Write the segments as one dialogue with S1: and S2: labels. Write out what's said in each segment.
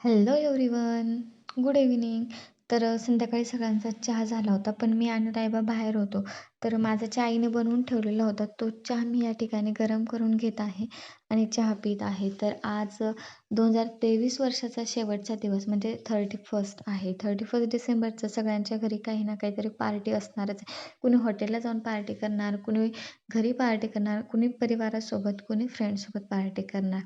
S1: Hello everyone good evening तर संध्याकाळी संध्याकाळी सगळ्यांचा चहा झाला होता पण मी आणि रायबा बाहेर होतो. तर माझा चहा आईने बनवून ठेवलेला होता. तो चहा मी या ठिकाणी गरम करून घेत आहे आणि चहा पीत आहे. तर आज दोन हजार तेवीस वर्षाचा शेवटचा दिवस म्हणजे थर्टी फर्स्ट आहे. थर्टी फर्स्ट डिसेंबरचं सगळ्यांच्या घरी काही ना काहीतरी पार्टी असणारच कुणी हॉटेलला जाऊन पार्टी करणार कुणी घरी पार्टी करणार कुणी परिवारासोबत कुणी फ्रेंडसोबत पार्टी करणार.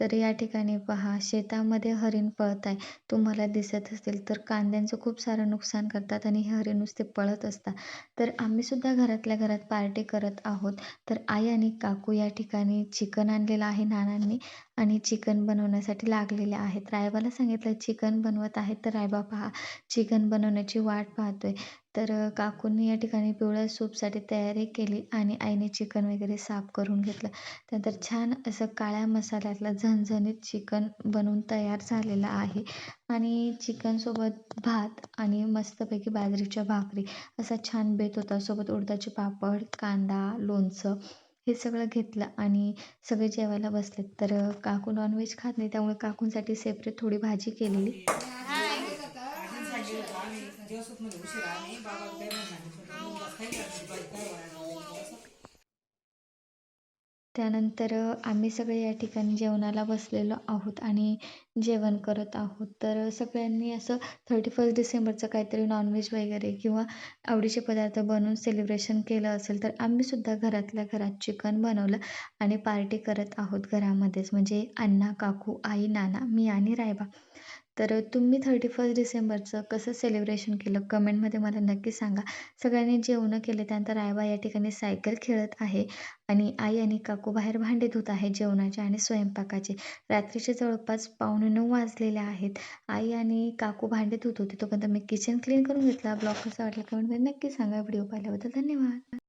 S1: तर या ठिकाणी पहा शेतामध्ये हरिण पळत आहे. तुम्हाला दिसत असेल तर कांद्यांचं खूप सारं नुकसान करतात आणि हे हरिण नुसते पळत असतात. तर आम्हीसुद्धा घरातल्या घरात पार्टी करत आहोत. तर आई आणि काकू या ठिकाणी चिकन आणलेलं आहे नानांनी. आणि चिकन बनवण्यासाठी लागलेले आहेत. रायबाला सांगितलं चिकन बनवत आहेत तर रायबा पहा. चिकन बनवण्याची वाट पाहतोय. तर काकूंनी या ठिकाणी पिवळ्या सूपसाठी तयारी केली आणि आईने चिकन वगैरे साफ करून घेतलं. त्यानंतर छान असं काळ्या मसाल्यातलं झणझणीत चिकन बनवून तयार झालेलं आहे. आणि चिकनसोबत भात आणि मस्तपैकी बाजरीच्या भाकरी. असा छान बेत होता. सोबत उडदाचे पापड कांदा लोणचं हे सगळं घेतलं आणि सगळे जेवायला बसलेत. तर काकू नॉनव्हेज खात नाही त्यामुळे काकूंसाठी सेपरेट थोडी भाजी केलेली. त्यानंतर आम्ही सगळे या ठिकाणी जेवणाला बसलेलो आहोत आणि जेवण करत आहोत. तर सगळ्यांनी असं थर्टी फर्स्ट डिसेंबरचं काहीतरी नॉनव्हेज वगैरे किंवा आवडीचे पदार्थ बनवून सेलिब्रेशन केलं असेल तर आम्हीसुद्धा घरातल्या घरात चिकन बनवलं आणि पार्टी करत आहोत घरामध्येच. म्हणजे अण्णा काकू आई नाना मी आणि रायबा. तर तुम्ही थर्टी फर्स्ट डिसेंबरचं कसं सेलिब्रेशन केलं? कमेंटमध्ये मला नक्की सांगा. सगळ्यांनी जेवणं केले त्यानंतर आयबा या ठिकाणी सायकल खेळत आहे आणि आई आणि काकू बाहेर भांडे धुत आहे जेवणाचे आणि स्वयंपाकाचे. रात्रीचे जवळपास पावणे नऊ वाजलेले आहेत. आई आणि काकू भांडे धुत होते तोपर्यंत मी किचन क्लीन करून घेतला. ब्लॉग कसा वाटला कमेंटमध्ये नक्की सांगा. व्हिडिओ पाहिल्याबद्दल धन्यवाद.